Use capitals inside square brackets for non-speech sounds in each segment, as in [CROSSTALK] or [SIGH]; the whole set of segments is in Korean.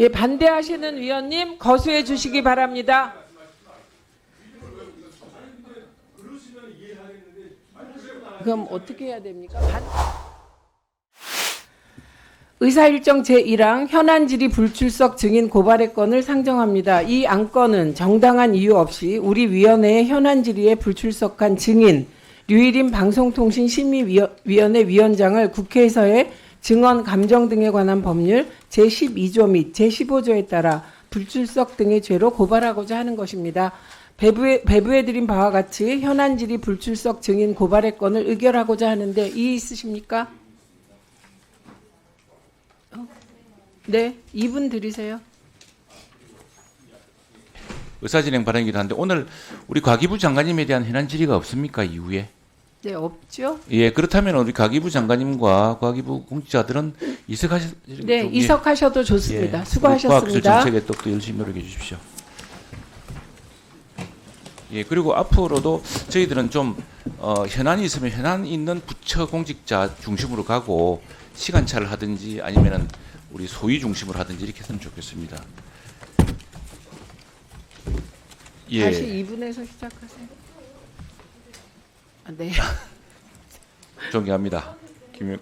예, 반대하시는 위원님 거수해 주시기 바랍니다. 그럼 어떻게 해야 됩니까? 반... 의사일정 제1항 현안 질의 불출석 증인 고발의 건을 상정합니다. 이 안건은 정당한 이유 없이 우리 위원회의 현안 질의에 불출석한 증인 류일인 방송통신심의위원회 위원장을 국회에서의 증언 감정 등에 관한 법률 제12조 및 제15조에 따라 불출석 등의 죄로 고발하고자 하는 것입니다. 배부해, 배부해드린 바와 같이 현안 질의 불출석 증인 고발의 건을 의결하고자 하는데 이의 있으십니까? 어? 네, 2분 드리세요. 의사진행 발언이기도 한데 오늘 우리 과기부 장관님에 대한 현안 질의가 없습니까 이후에? 네, 없죠? 예 그렇다면 우리 과기부 장관님과 과기부 공직자들은 이석하실 네, 좀, 예. 이석하셔도 좋습니다. 예, 수고하셨습니다. 과학기술 정책에 또, 또 열심히 노력해 주십시오. 예 그리고 앞으로도 저희들은 좀 어, 현안이 있으면 현안 있는 부처 공직자 중심으로 가고 시간차를 하든지 아니면은 우리 소위 중심으로 하든지 이렇게 했으면 좋겠습니다. 예. 다시 2분에서 시작하세요. 아, 네. [LAUGHS] 존경합니다. 김영.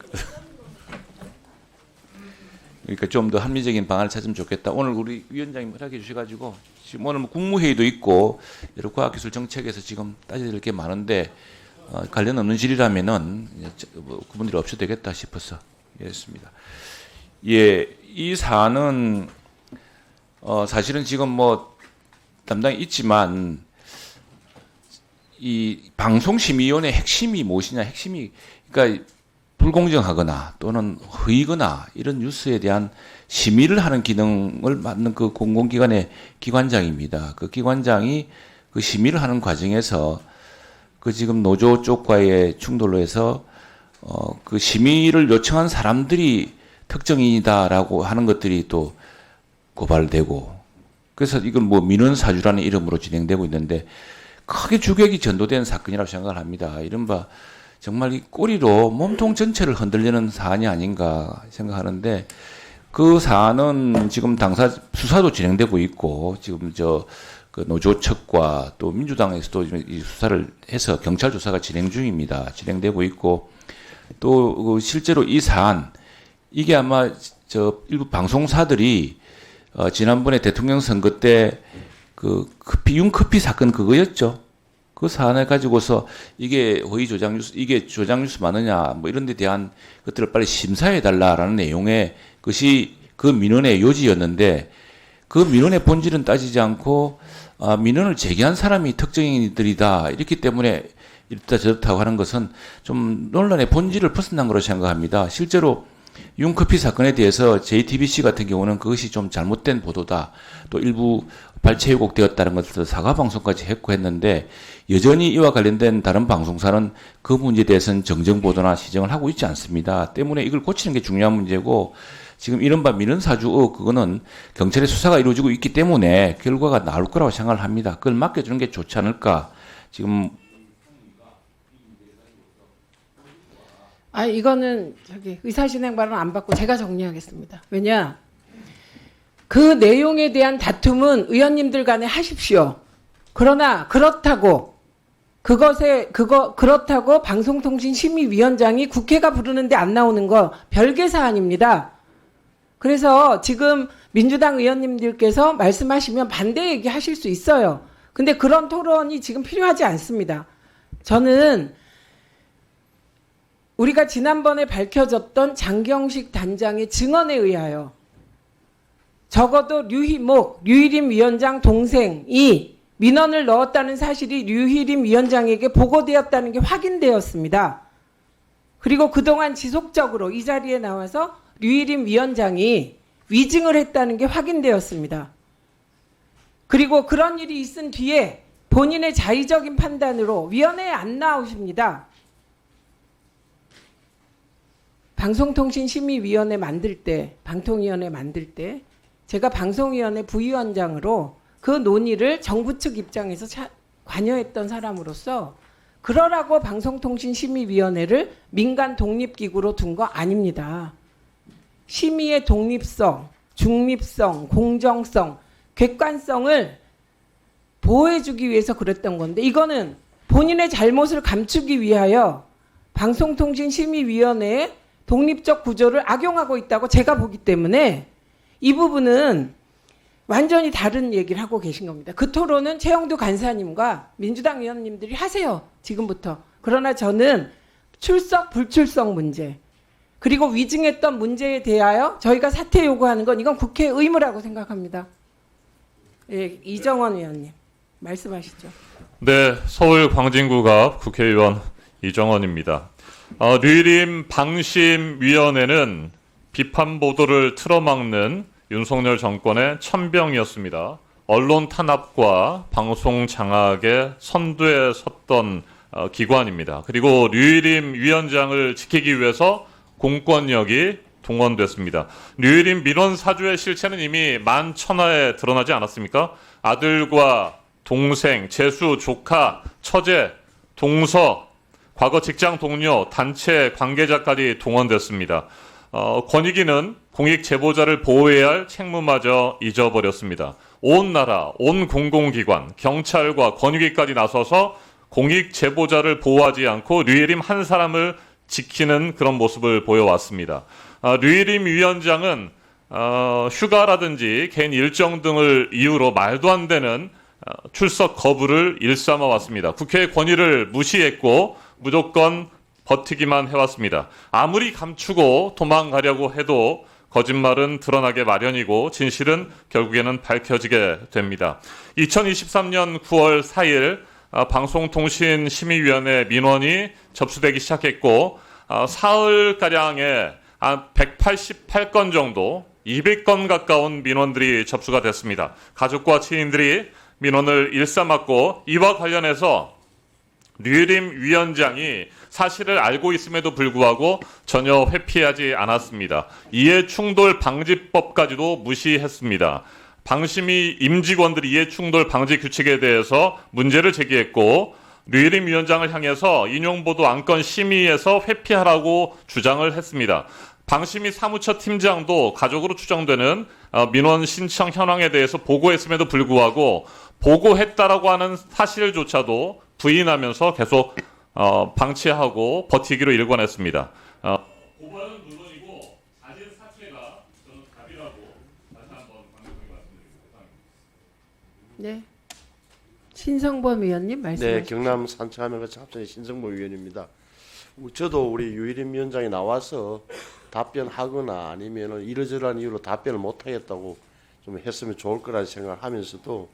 그러니까 좀 더 합리적인 방안을 찾으면 좋겠다. 오늘 우리 위원장님 허락해 주셔가지고 지금 오늘 뭐 국무회의도 있고 여러 과학기술 정책에서 지금 따져야 될 게 많은데 어, 관련 없는 질이라면은 뭐 그분들이 없어도 되겠다 싶어서 이랬습니다. 예, 이 사안은 어, 사실은 지금 뭐 담당이 있지만 이 방송심의위원회 핵심이 무엇이냐 핵심이 그러니까 불공정하거나 또는 허위거나 이런 뉴스에 대한 심의를 하는 기능을 맡는 그 공공기관의 기관장입니다. 그 기관장이 그 심의를 하는 과정에서 그 지금 노조 쪽과의 충돌로 해서 어 그 심의를 요청한 사람들이 특정인이다라고 하는 것들이 또 고발되고 그래서 이건 뭐 민원 사주라는 이름으로 진행되고 있는데 크게 주객이 전도된 사건이라고 생각을 합니다. 이른바 정말 이 꼬리로 몸통 전체를 흔들리는 사안이 아닌가 생각하는데 그 사안은 지금 당사 수사도 진행되고 있고 지금 저 그 노조 측과 또 민주당에서도 지금 이 수사를 해서 경찰 조사가 진행 중입니다. 진행되고 있고 또그 실제로 이 사안 이게 아마 저 일부 방송사들이 어 지난번에 대통령 선거 때 그 커피 윤커피 사건 그거였죠. 그 사안을 가지고서 이게 허위 조작 뉴스 이게 조작 뉴스 많으냐 뭐 이런 데 대한 것들을 빨리 심사해 달라라는 내용의 것이 그 민원의 요지였는데 그 민원의 본질은 따지지 않고 아, 민원을 제기한 사람이 특정인들이다 이렇기 때문에 이렇다 저렇다고 하는 것은 좀 논란의 본질을 벗어난 거로 생각합니다. 실제로 윤커피 사건에 대해서 JTBC 같은 경우는 그것이 좀 잘못된 보도다. 또 일부 발췌 왜곡되었다는 것을 사과 방송까지 했고 했는데 여전히 이와 관련된 다른 방송사는 그 문제에 대해서는 정정 보도나 시정을 하고 있지 않습니다. 때문에 이걸 고치는 게 중요한 문제고 지금 이른바 민원사주 의 그거는 경찰의 수사가 이루어지고 있기 때문에 결과가 나올 거라고 생각을 합니다. 그걸 맡겨주는 게 좋지 않을까. 지금 아 이거는 저기 의사진행 발언 안 받고 제가 정리하겠습니다. 왜냐 그 내용에 대한 다툼은 의원님들 간에 하십시오. 그러나 그렇다고 그것에 그거 그렇다고 방송통신심의위원장이 국회가 부르는데 안 나오는 거 별개 사안입니다. 그래서 지금 민주당 의원님들께서 말씀하시면 반대 얘기하실 수 있어요. 근데 그런 토론이 지금 필요하지 않습니다. 저는 우리가 지난번에 밝혀졌던 장경식 단장의 증언에 의하여 적어도 류희목, 류희림 위원장 동생이 민원을 넣었다는 사실이 류희림 위원장에게 보고되었다는 게 확인되었습니다. 그리고 그동안 지속적으로 이 자리에 나와서 류희림 위원장이 위증을 했다는 게 확인되었습니다. 그리고 그런 일이 있은 뒤에 본인의 자의적인 판단으로 위원회에 안 나오십니다. 방송통신심의위원회 만들 때, 방통위원회 만들 때 제가 방송위원회 부위원장으로 그 논의를 정부 측 입장에서 차- 관여했던 사람으로서 그러라고 방송통신심의위원회를 민간 독립기구로 둔 거 아닙니다. 심의의 독립성, 중립성, 공정성, 객관성을 보호해주기 위해서 그랬던 건데 이거는 본인의 잘못을 감추기 위하여 방송통신심의위원회의 독립적 구조를 악용하고 있다고 제가 보기 때문에 이 부분은 완전히 다른 얘기를 하고 계신 겁니다. 그 토론은 최영두 간사님과 민주당 의원님들이 하세요. 지금부터. 그러나 저는 출석 불출석 문제 그리고 위증했던 문제에 대하여 저희가 사퇴 요구하는 건 이건 국회 의무라고 생각합니다. 예, 이정원 의원님 말씀하시죠. 네, 서울 광진구갑 국회의원 이정원입니다. 어, 류일임 방심위원회는 비판 보도를 틀어막는 윤석열 정권의 천병이었습니다. 언론 탄압과 방송 장악의 선두에 섰던 어, 기관입니다. 그리고 류일임 위원장을 지키기 위해서 공권력이 동원됐습니다. 류일임 민원 사주의 실체는 이미 만천하에 드러나지 않았습니까? 아들과 동생, 재수, 조카, 처제, 동서, 과거 직장 동료, 단체 관계자까지 동원됐습니다. 어, 권익위는 공익 제보자를 보호해야 할 책무마저 잊어버렸습니다. 온 나라, 온 공공기관, 경찰과 권익위까지 나서서 공익 제보자를 보호하지 않고 류예림 한 사람을 지키는 그런 모습을 보여왔습니다. 아, 류예림 위원장은 어, 휴가라든지 개인 일정 등을 이유로 말도 안 되는 어, 출석 거부를 일삼아 왔습니다. 국회의 권위를 무시했고 무조건 버티기만 해왔습니다. 아무리 감추고 도망가려고 해도 거짓말은 드러나게 마련이고 진실은 결국에는 밝혀지게 됩니다. 2023년 9월 4일 아, 방송통신심의위원회 민원이 접수되기 시작했고 아, 사흘가량의 한 188건 정도 200건 가까운 민원들이 접수가 됐습니다. 가족과 지인들이 민원을 일삼았고 이와 관련해서 류림 위원장이 사실을 알고 있음에도 불구하고 전혀 회피하지 않았습니다. 이해 충돌 방지법까지도 무시했습니다. 방심위 임직원들이 이해 충돌 방지 규칙에 대해서 문제를 제기했고 류림 위원장을 향해서 인용보도 안건 심의에서 회피하라고 주장을 했습니다. 방심위 사무처 팀장도 가족으로 추정되는 어, 민원 신청 현황에 대해서 보고했음에도 불구하고 보고했다라고 하는 사실조차도 부인하면서 계속 어, 방치하고 버티기로 일관했습니다. 어, 고발은 물론이고 사실 사퇴가 저는 답이라고 다시 한번 강력하게 말씀드립니다. 네. 신성범 의원님 네, 말씀하시죠. 경남 산청하면서 합천의 신성모 의원입니다. 저도 우리 유일임 위원장이 나와서 답변하거나 아니면은 이러저러한 이유로 답변을 못하겠다고 좀 했으면 좋을 거라는 생각을 하면서도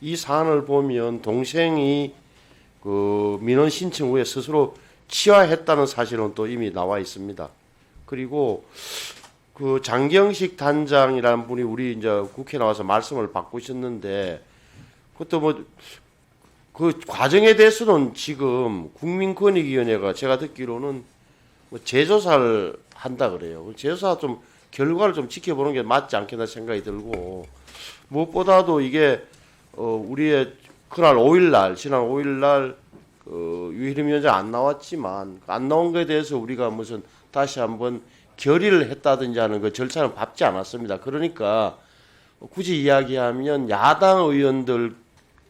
이 사안을 보면 동생이 그 민원 신청 후에 스스로 치화했다는 사실은 또 이미 나와 있습니다. 그리고 그 장경식 단장이라는 분이 우리 이제 국회 나와서 말씀을 바꾸셨는데 그것도 뭐 그 과정에 대해서는 지금 국민권익위원회가 제가 듣기로는 뭐 재조사를 한다 그래요. 재조사 좀 결과를 좀 지켜보는 게 맞지 않겠나 생각이 들고 무엇보다도 이게 어 우리의 그날 5일날 지난 5일날 어 유희림 위원장 안 나왔지만 안 나온 것에 대해서 우리가 무슨 다시 한번 결의를 했다든지 하는 그 절차는 밟지 않았습니다. 그러니까 굳이 이야기하면 야당 의원들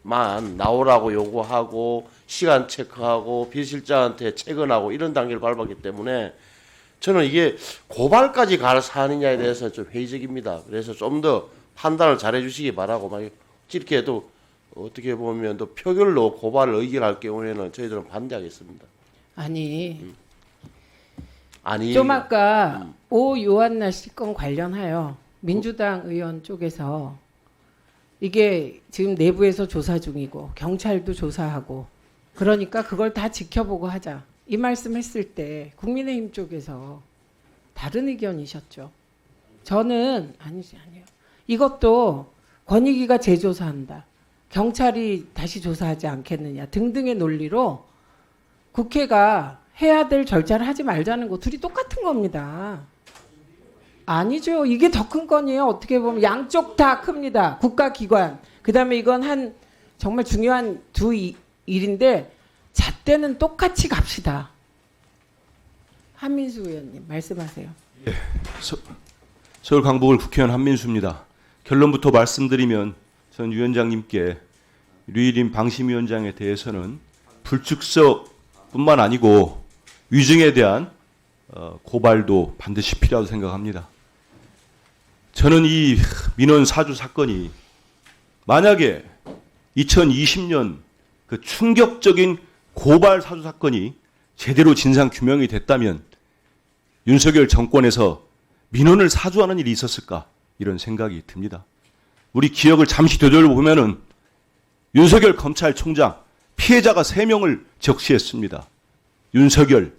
만 나오라고 요구하고 시간 체크하고 비실장한테 체근하고 이런 단계를 밟았기 때문에 저는 이게 고발까지 갈 사안이냐에 대해서 좀 회의적입니다. 그래서 좀 더 판단을 잘해 주시기 바라고 막 이렇게 또 어떻게 보면 또 표결로 고발을 의결할 경우에는 저희들은 반대하겠습니다. 아니 아니 좀 아까 오 요한나 씨건 관련하여 민주당 의원 쪽에서 이게 지금 내부에서 조사 중이고 경찰도 조사하고 그러니까 그걸 다 지켜보고 하자 이 말씀했을 때 국민의힘 쪽에서 다른 의견이셨죠. 저는 아니지 아니요. 이것도 권익위가 재조사한다. 경찰이 다시 조사하지 않겠느냐 등등의 논리로 국회가 해야 될 절차를 하지 말자는 거 둘이 똑같은 겁니다. 아니죠. 이게 더 큰 건이에요. 어떻게 보면 양쪽 다 큽니다. 국가기관. 그 다음에 이건 한 정말 중요한 두 이- 일인데 잣대는 똑같이 갑시다. 한민수 의원님 말씀하세요. 서울 강북을 국회의원 한민수입니다. 결론부터 말씀드리면 전 위원장님께 류일인 방심위원장에 대해서는 불출석뿐만 아니고 위증에 대한 어, 고발도 반드시 필요하다고 생각합니다. 저는 이 민원 사주 사건이 만약에 2020년 그 충격적인 고발 사주 사건이 제대로 진상 규명이 됐다면 윤석열 정권에서 민원을 사주하는 일이 있었을까 이런 생각이 듭니다. 우리 기억을 잠시 되돌려 보면은 윤석열 검찰총장 피해자가 3명을 적시했습니다. 윤석열,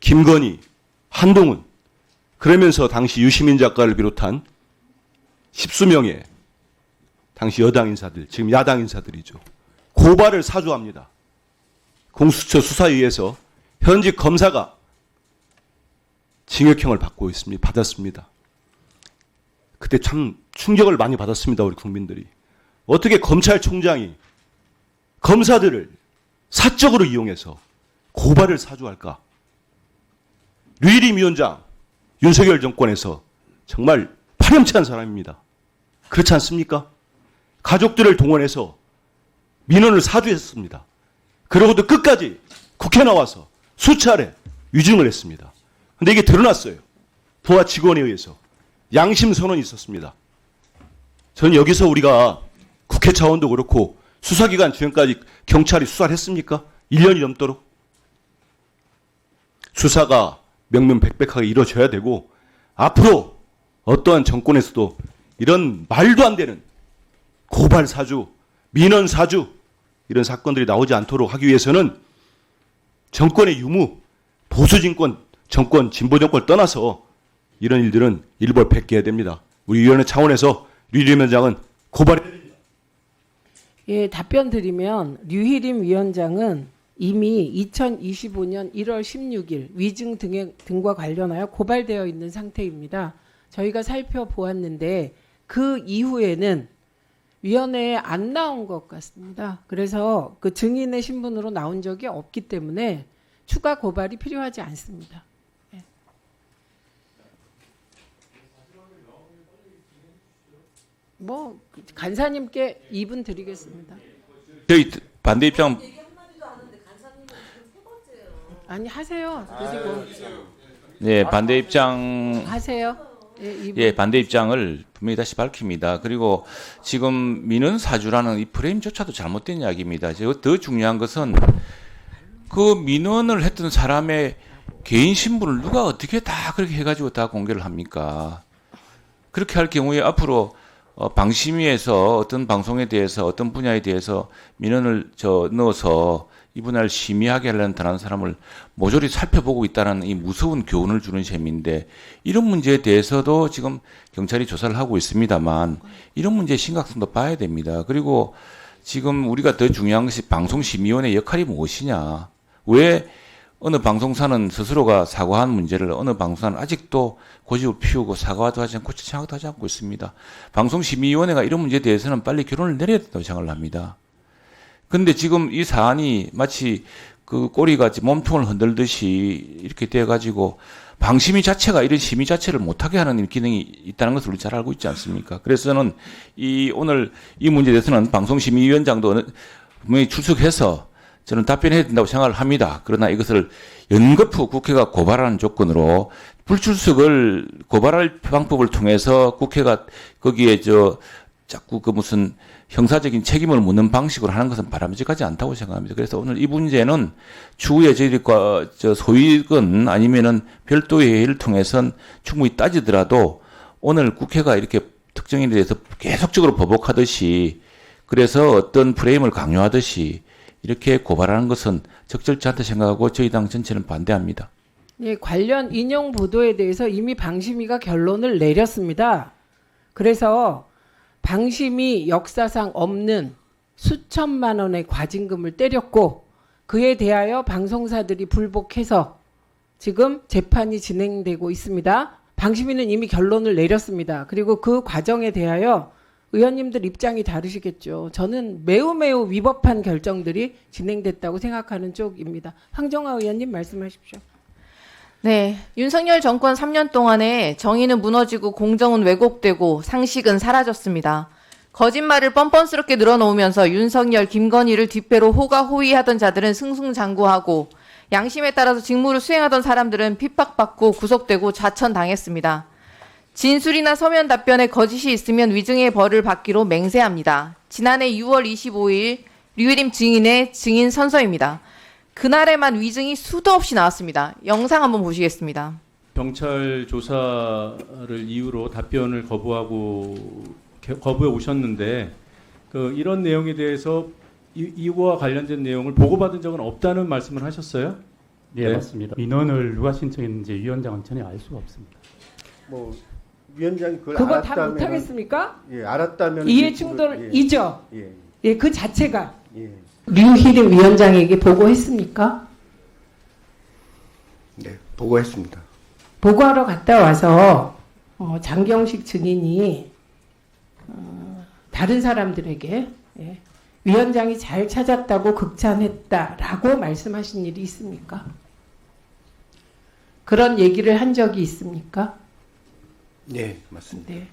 김건희, 한동훈 그러면서 당시 유시민 작가를 비롯한 십수명의 당시 여당 인사들, 지금 야당 인사들이죠. 고발을 사주합니다. 공수처 수사에 의해서 현직 검사가 징역형을 받고 있습니다. 받았습니다. 그때 참 충격을 많이 받았습니다. 우리 국민들이. 어떻게 검찰총장이 검사들을 사적으로 이용해서 고발을 사주할까? 류일임 위원장, 윤석열 정권에서 정말 파렴치한 사람입니다. 그렇지 않습니까? 가족들을 동원해서 민원을 사주했습니다. 그러고도 끝까지 국회 나와서 수차례 위증을 했습니다. 근데 이게 드러났어요. 부하 직원에 의해서. 양심 선언이 있었습니다. 저는 여기서 우리가 국회 차원도 그렇고 수사기관 주행까지 경찰이 수사를 했습니까? 1년이 넘도록. 수사가 명명백백하게 이루어져야 되고 앞으로 어떠한 정권에서도 이런 말도 안 되는 고발 사주, 민원 사주 이런 사건들이 나오지 않도록 하기 위해서는 정권의 유무, 보수 정권, 정권, 진보 정권을 떠나서 이런 일들은 일벌 백계해야 됩니다. 우리 위원회 차원에서 류림 위원장은 고발 예, 답변 드리면 류희림 위원장은 이미 2025년 1월 16일 위증 등에, 등과 관련하여 고발되어 있는 상태입니다. 저희가 살펴보았는데 그 이후에는 위원회에 안 나온 것 같습니다. 그래서 그 증인의 신분으로 나온 적이 없기 때문에 추가 고발이 필요하지 않습니다. 뭐 간사님께 2분 드리겠습니다. 저희 반대 입장 아니 하세요. 그리고 네 반대 입장 하세요. 예, 2분. 예 반대 입장을 분명히 다시 밝힙니다. 그리고 지금 민원 사주라는 이 프레임조차도 잘못된 이야기입니다. 저- 더 중요한 것은 그 민원을 했던 사람의 개인 신분을 누가 어떻게 다 그렇게 해가지고 다 공개를 합니까? 그렇게 할 경우에 앞으로 어, 방심위에서 어떤 방송에 대해서 어떤 분야에 대해서 민원을 저 넣어서 이 분야를 심의하게 하려는 다른 사람을 모조리 살펴보고 있다는 이 무서운 교훈을 주는 셈인데 이런 문제에 대해서도 지금 경찰이 조사를 하고 있습니다만 이런 문제의 심각성도 봐야 됩니다. 그리고 지금 우리가 더 중요한 것이 방송심의위원회 역할이 무엇이냐. 왜 어느 방송사는 스스로가 사과한 문제를 어느 방송사는 아직도 고집을 피우고 사과도 하지 않고 지창도 하지 않고 있습니다. 방송심의위원회가 이런 문제에 대해서는 빨리 결론을 내려야 된다고 생각을 합니다. 근데 지금 이 사안이 마치 그 꼬리가 몸통을 흔들듯이 이렇게 돼가지고 방심위 자체가 이런 심의 자체를 못하게 하는 기능이 있다는 것을 우리 잘 알고 있지 않습니까? 그래서 저는 이 오늘 이 문제에 대해서는 방송심의위원장도 분명히 출석해서 저는 답변해야 된다고 생각을 합니다. 그러나 이것을 연거푸 국회가 고발하는 조건으로 불출석을 고발할 방법을 통해서 국회가 거기에 저 자꾸 그 무슨 형사적인 책임을 묻는 방식으로 하는 것은 바람직하지 않다고 생각합니다. 그래서 오늘 이 문제는 추후에 저희들과 저 소위건 아니면은 별도의 회의를 통해서는 충분히 따지더라도 오늘 국회가 이렇게 특정인에 대해서 계속적으로 보복하듯이 그래서 어떤 프레임을 강요하듯이 이렇게 고발하는 것은 적절치 않다 생각하고 저희 당 전체는 반대합니다. 예, 관련 인용 보도에 대해서 이미 방심위가 결론을 내렸습니다. 그래서 방심이 역사상 없는 수천만 원의 과징금을 때렸고 그에 대하여 방송사들이 불복해서 지금 재판이 진행되고 있습니다. 방심위는 이미 결론을 내렸습니다. 그리고 그 과정에 대하여 의원님들 입장이 다르시겠죠. 저는 매우 매우 위법한 결정들이 진행됐다고 생각하는 쪽입니다. 황정화 의원님 말씀하십시오. 네, 윤석열 정권 3년 동안에 정의는 무너지고 공정은 왜곡되고 상식은 사라졌습니다. 거짓말을 뻔뻔스럽게 늘어놓으면서 윤석열, 김건희를 뒷배로 호가호위하던 자들은 승승장구하고 양심에 따라서 직무를 수행하던 사람들은 핍박받고 구속되고 좌천당했습니다. 진술이나 서면 답변에 거짓이 있으면 위증의 벌을 받기로 맹세합니다. 지난해 6월 25일 류일임 증인의 증인 선서입니다. 그날에만 위증이 수도 없이 나왔습니다. 영상 한번 보시겠습니다. 경찰 조사를 이유로 답변을 거부하고 개- 거부해 오셨는데 그 이런 내용에 대해서 이, 이와 관련된 내용을 보고받은 적은 없다는 말씀을 하셨어요? 예, 네. 맞습니다. 민원을 누가 신청했는지 위원장은 전혀 알 수가 없습니다. 뭐 위원장이 그걸 그거 다 알았다면 못하겠습니까? 예, 알았다면 이해 그- 충돌이죠. 예, 예, 그 자체가 예, 예. 류희림 위원장에게 보고했습니까? 네, 보고했습니다. 보고하러 갔다 와서 어, 장경식 증인이 어, 다른 사람들에게 예, 위원장이 잘 찾았다고 극찬했다라고 말씀하신 일이 있습니까? 그런 얘기를 한 적이 있습니까? 네, 맞습니다. 네.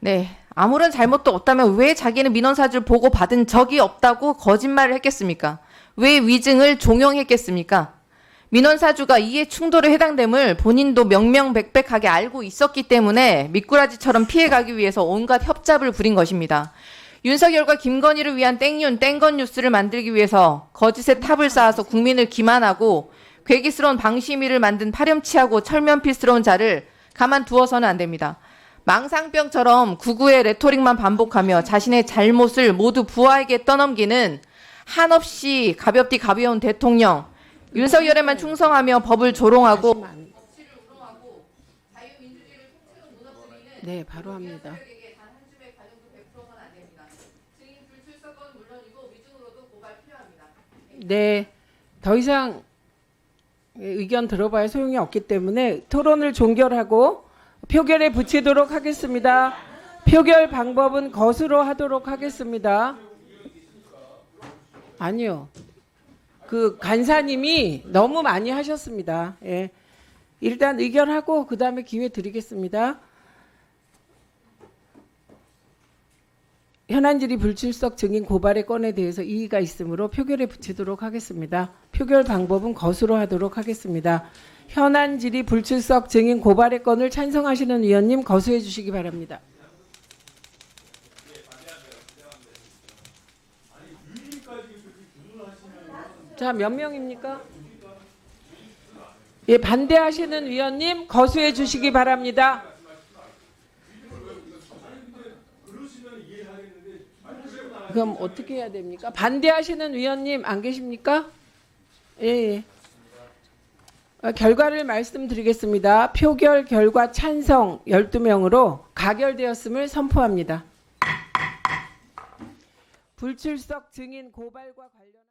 네. 아무런 잘못도 없다면 왜 자기는 민원사주를 보고 받은 적이 없다고 거짓말을 했겠습니까? 왜 위증을 종용했겠습니까? 민원사주가 이해 충돌에 해당됨을 본인도 명명백백하게 알고 있었기 때문에 미꾸라지처럼 피해가기 위해서 온갖 협잡을 부린 것입니다. 윤석열과 김건희를 위한 땡윤, 땡건 뉴스를 만들기 위해서 거짓의 탑을 쌓아서 국민을 기만하고 괴기스러운 방심위를 만든 파렴치하고 철면필스러운 자를 가만두어서는 안 됩니다. 망상병처럼 구구의 레토릭만 반복하며 자신의 잘못을 모두 부하에게 떠넘기는 한없이 가볍디 가벼운 대통령 윤석열에만 충성하며 법을 조롱하고 네, 바로 합니다. 네, 더 이상 의견 들어봐야 소용이 없기 때문에 토론을 종결하고 표결에 붙이도록 하겠습니다. 표결 방법은 것으로 하도록 하겠습니다. 아니요. 그 간사님이 너무 많이 하셨습니다. 예. 일단 의결하고 그 다음에 기회 드리겠습니다. 현안질의 불출석 증인 고발의 건에 대해서 이의가 있으므로 표결에 붙이도록 하겠습니다. 표결 방법은 것으로 하도록 하겠습니다. 현안질의 불출석 증인 고발의 건을 찬성하시는 위원님 거수해 주시기 바랍니다. 자, 몇 명입니까? 예, 반대하시는 위원님 거수해 주시기 바랍니다. 그럼 어떻게 해야 됩니까? 반대하시는 위원님 안 계십니까? 예. 예. 어, 결과를 말씀드리겠습니다. 표결 결과 찬성 12명으로 가결되었음을 선포합니다. 불출석 증인 고발과 관련